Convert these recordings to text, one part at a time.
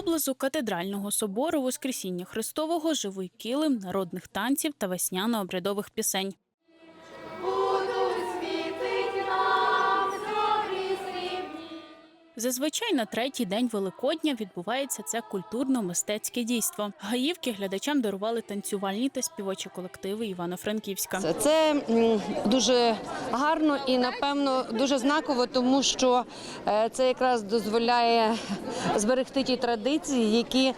Поблизу катедрального собору Воскресіння Христового живий килим народних танців та весняно-обрядових пісень. Зазвичай на третій день Великодня відбувається це культурно-мистецьке дійство. Гаївки глядачам дарували танцювальні та співочі колективи Івано-Франківська. Це- Це дуже гарно і напевно дуже знаково, тому що е, це якраз дозволяє зберегти ті традиції, які,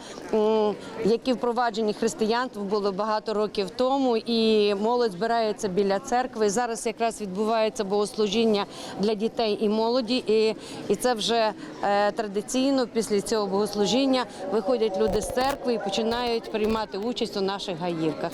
які впроваджені християнством були багато років тому, і молодь збирається біля церкви. Зараз якраз відбувається богослужіння для дітей і молоді, і, і це вже е, традиційно після цього богослужіння виходять люди з церкви і починають приймати участь у наших гаївках.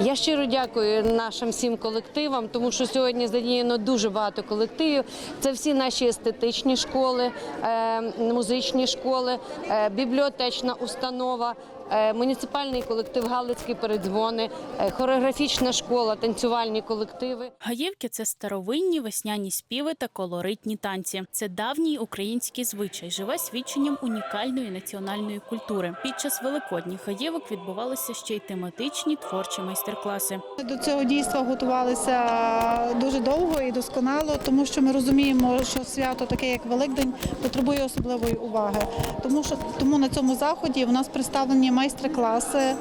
Я щиро дякую нашим всім колективам, тому що сьогодні задіяно дуже багато колективів. Це всі наші естетичні школи, е, музичні школи, е, бібліотечна установа. Е, Муніципальний колектив Галицькі передзвони, е, хореографічна школа, танцювальні колективи. Гаївки це старовинні весняні співи та колоритні танці. Це давній український звичай, живе свідченням унікальної національної культури. Під час великодніх гаївок відбувалися ще й тематичні творчі майстер-класи. До цього дійства готувалися дуже довго і досконало, тому що ми розуміємо, що свято таке, як Великдень, потребує особливої уваги. Тому що тому на цьому заході в нас представлені майстер-класи е,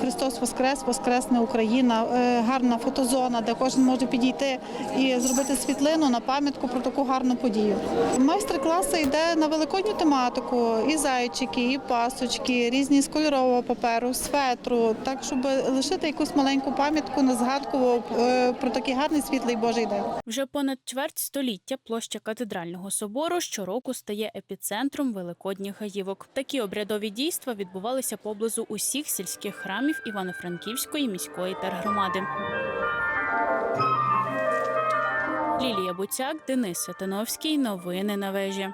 Христос Воскрес, Воскресне Україна, е, гарна фотозона, де кожен може підійти і зробити світлину на пам'ятку про таку гарну подію. Майстер-класи йде на великодню тематику: і зайчики, і пасочки, різні з кольорового паперу, з так щоб лишити якусь маленьку пам'ятку на згадку е, про такий гарний світлий Божий день. Вже понад чверть століття площа катедрального собору щороку стає епіцентром великодніх гаївок. Такі обрядові дійства відбувалися поблизу усіх сільських храмів Івано-Франківської міської тергромади. Лілія Буцяк, Денис Сатановський. Новини на вежі.